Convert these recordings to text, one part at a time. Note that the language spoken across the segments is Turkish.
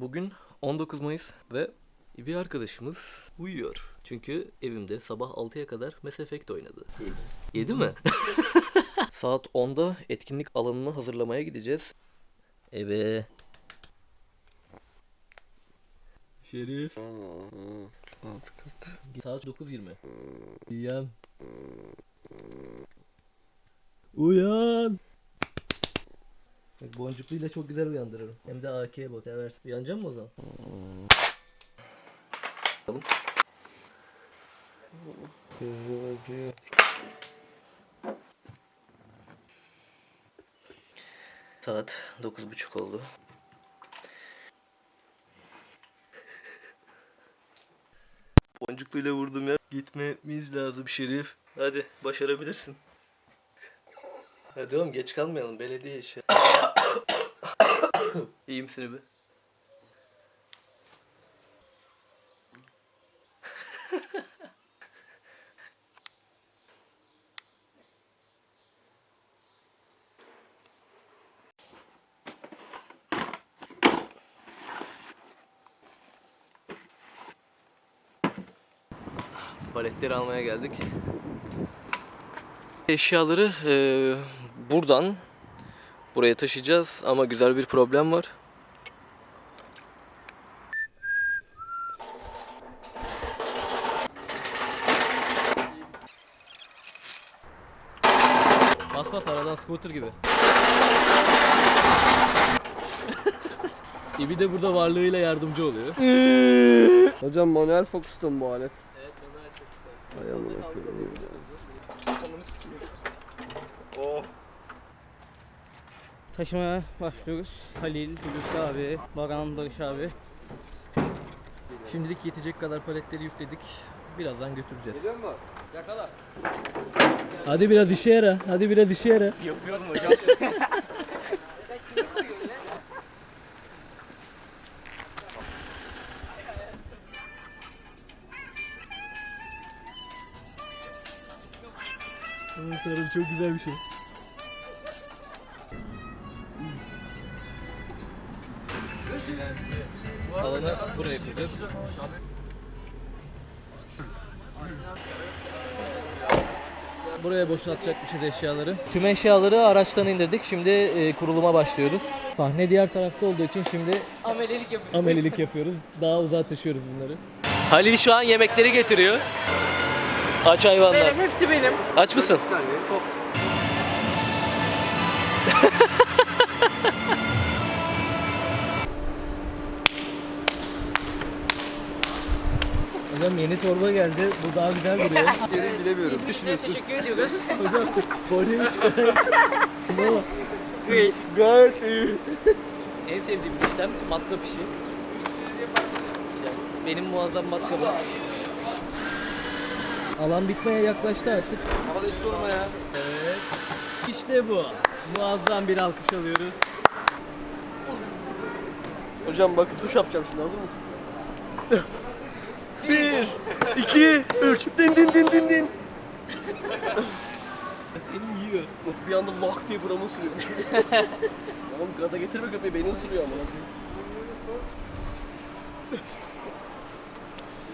Bugün 19 Mayıs ve bir arkadaşımız uyuyor. Çünkü evimde sabah 6'ya kadar Mass Effect oynadı. 7 mi? Saat 10'da etkinlik alanını hazırlamaya gideceğiz. Eve. Şerif. Saat 9.20. Uyan. Uyan. Bak boncukluyla çok güzel uyandırırım. Hem de AK'ye bak. Seversin. Uyanacak mı o zaman? Saat 9.30 oldu. Boncukluyla vurdum ya. Gitmemiz lazım Şerif. Hadi başarabilirsin. Hadi oğlum geç kalmayalım belediye işi. İyi misin abi? Paletleri almaya geldik. Eşyaları eee, buradan buraya taşıyacağız ama güzel bir problem var. Bas bas aradan scooter gibi. İbi de burada varlığıyla yardımcı oluyor. Hocam manuel fokusta mı bu alet? Evet, manuel çok Ay amına koyayım. Taşımaya başlıyoruz. Halil, Hulusi abi, Baran, Barış abi. Şimdilik yetecek kadar paletleri yükledik. Birazdan götüreceğiz. Yakala. Hadi biraz işe yara. Hadi biraz işe yara. Yapıyorum hocam. Aman tanrım çok güzel bir şey. Alanı buraya kuracağız. Buraya boşaltacakmışız eşyaları. Tüm eşyaları araçtan indirdik. Şimdi e, kuruluma başlıyoruz. Sahne diğer tarafta olduğu için şimdi Amelelik yapıyorum. amelilik yapıyoruz. Daha uzağa taşıyoruz bunları. Halil şu an yemekleri getiriyor. Aç hayvanlar. Benim, hepsi benim. Aç mısın? Çok. Hocam yeni torba geldi. Bu daha güzel duruyor. Yerini bilemiyorum. Size teşekkür ediyoruz. Hocam kolyeyi çıkar. Baba. Great. Gayet iyi. en sevdiğimiz işlem matkap işi. Benim muazzam matkabım. Alan bitmeye yaklaştı artık. Hadi sorma ya. Evet. İşte bu. Muazzam bir alkış alıyoruz. Hocam bak tuş yapacağım şimdi hazır mısın? Bir, iki, üç. Din din din din din. Seni yiyor. Bir anda lak diye buramı ısırıyor. Oğlum gaza getirme köpeği beni ısırıyor ama.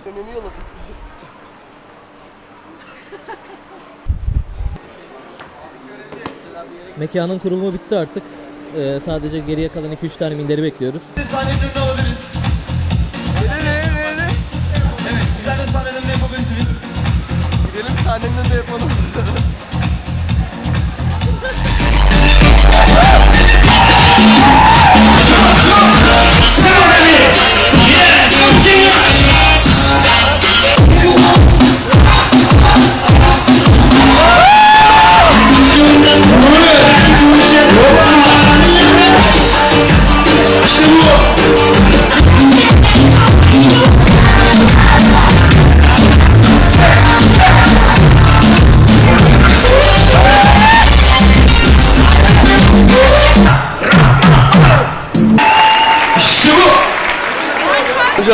Beni niye yaladın? Mekanın kurulumu bitti artık. Ee, sadece geriye kalan 2-3 tane minderi bekliyoruz. Sahnede alabiliriz. Sahnemden de yapalım.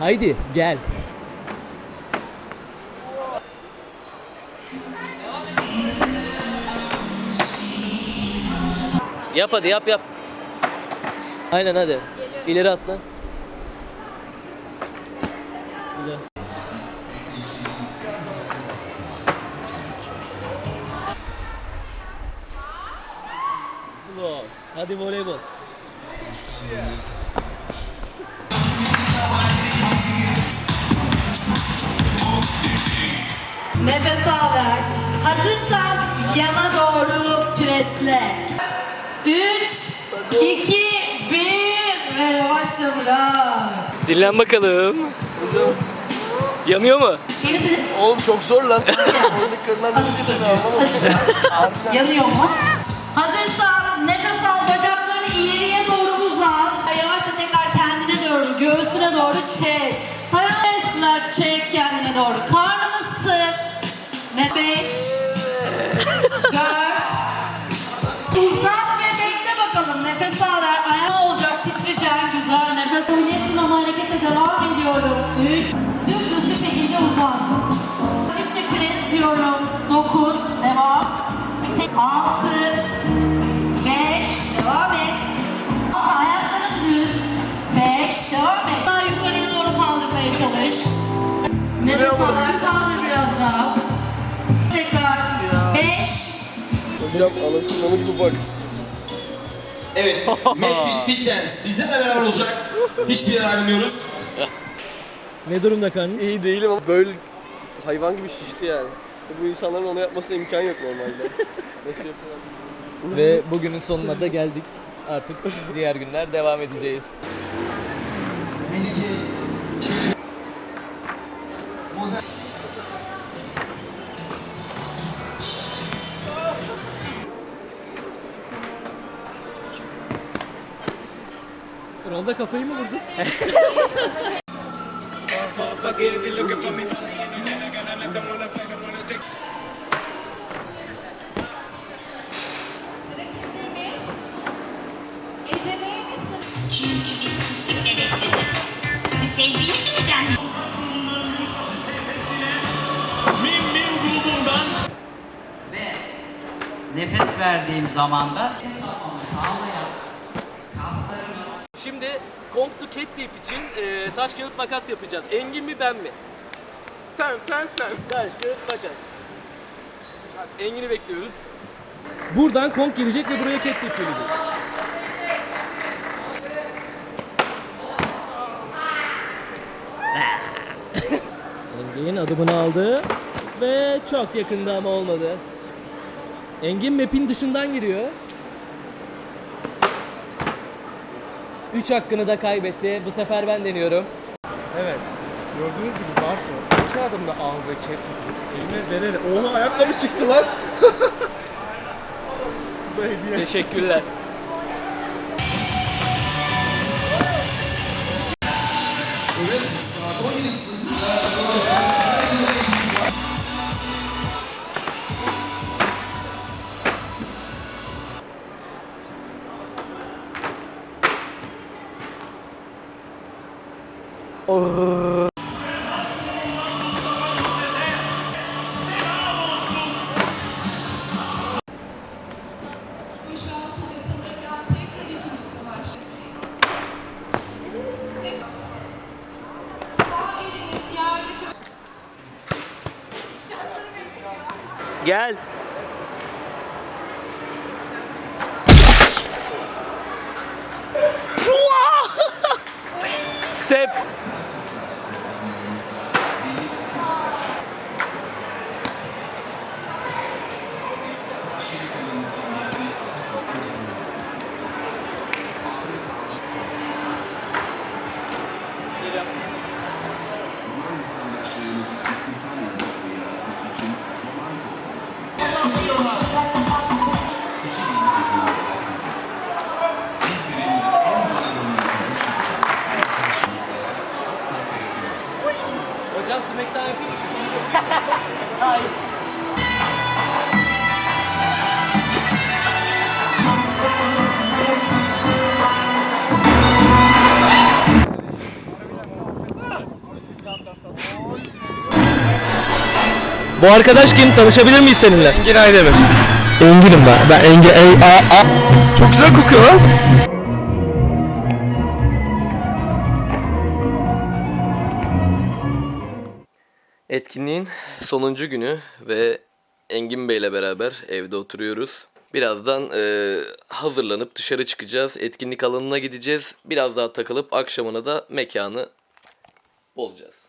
Haydi gel. Yap hadi yap yap. Aynen hadi. İleri atla. Hadi voleybol. Nefes al ver. Hazırsan yana doğru presle. 3, 2, 1 ve yavaşça bırak. Dinlen bakalım. Yanıyor mu? İyi misiniz? Oğlum çok zor lan. Bir şey. Yanıyor mu? Hazırsan nefes al bacaklarını ileriye doğru uzat. Yavaşça tekrar kendine doğru, göğsüne doğru çek. Ver, çek kendine doğru. Sık. Ne beş, dört, uzat ve bekle bakalım. Nefes al ver. Ayağı olacak, titreyeceksin güzel. Nefes öylesin ama harekete devam ediyorum. Üç, dümdüz bir şekilde uzan. Hafifçe pres diyorum. Dokuz, devam. Sekiz, altı, beş, devam et. Altı, ayakların düz. Beş, devam et. Daha yukarıya doğru kaldırmaya çalış. Nefes al kaldır biraz Hocam anasının namı gibi bak. Evet, Medfit Fit Dance bizlerle beraber olacak. Hiçbir yere ayrılmıyoruz. Ne durumda karnın? İyi değilim ama böyle hayvan gibi şişti yani. Bu insanların onu yapmasına imkan yok normalde. Nasıl yapıyorlar? Ve bugünün sonuna da geldik. Artık diğer günler devam edeceğiz. Rolda kafayı mı vurdun? Sıra kimdeymiş? Ece neymiş? Çünkü biz pislik dedesiniz. Sizi sevdiğiniz yüzden Mim Mim grubundan ve nefes verdiğim zamanda almamı sağlayan Kong to Cat Deep için e, taş kağıt makas yapacağız. Engin mi ben mi? Sen sen sen. Taş kağıt makas. Engin'i bekliyoruz. Buradan Kong gelecek ve buraya cat tip gelecek. Engin adımını aldı ve çok yakında ama olmadı. Engin map'in dışından giriyor. 3 hakkını da kaybetti. Bu sefer ben deniyorum. Evet. Gördüğünüz gibi Bartu iki adımda aldığı cat elime vererek Oha ayakkabı çıktı lan. Bu da hediye. Teşekkürler. Evet, saat 17 yerdeki Gel. Sep. Bu arkadaş kim? Tanışabilir miyiz seninle? Engin Aydemir. Engin'im ben. Ben Engin. Eng, a, a. Çok güzel kokuyor lan. Etkinliğin sonuncu günü ve Engin Bey'le beraber evde oturuyoruz. Birazdan eee, hazırlanıp dışarı çıkacağız. Etkinlik alanına gideceğiz. Biraz daha takılıp akşamına da mekanı bozacağız.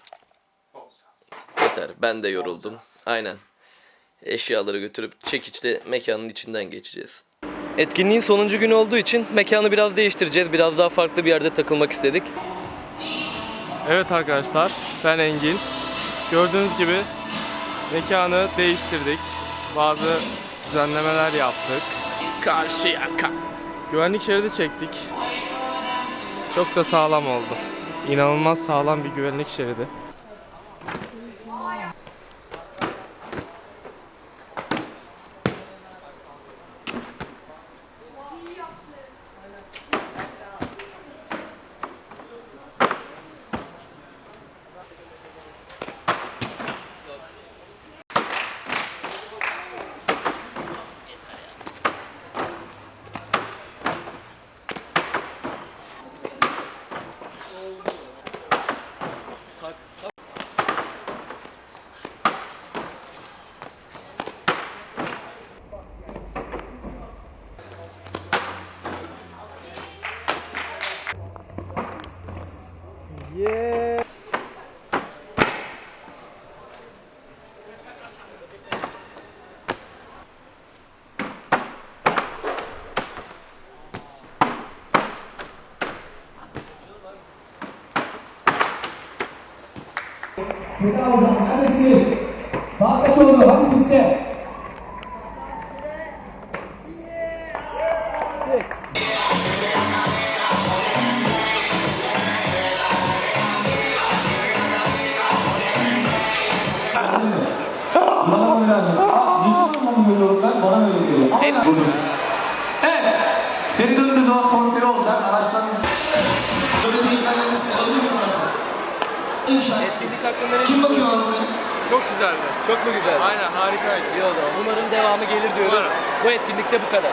Yeter. Ben de yoruldum. Aynen. Eşyaları götürüp çekiçle mekanın içinden geçeceğiz. Etkinliğin sonuncu günü olduğu için mekanı biraz değiştireceğiz. Biraz daha farklı bir yerde takılmak istedik. Evet arkadaşlar, ben Engin. Gördüğünüz gibi mekanı değiştirdik. Bazı düzenlemeler yaptık. Karşıyaka. Güvenlik şeridi çektik. Çok da sağlam oldu. İnanılmaz sağlam bir güvenlik şeridi. Seda hocam neredesiniz? Saat kaç oldu? Hadi piste. İlk şarkısı. Kim bakıyor abi oraya? Çok güzeldi. Çok mu güzel? Aynen harikaydı. İyi o zaman. Umarım devamı gelir diyoruz. Bu etkinlikte bu kadar.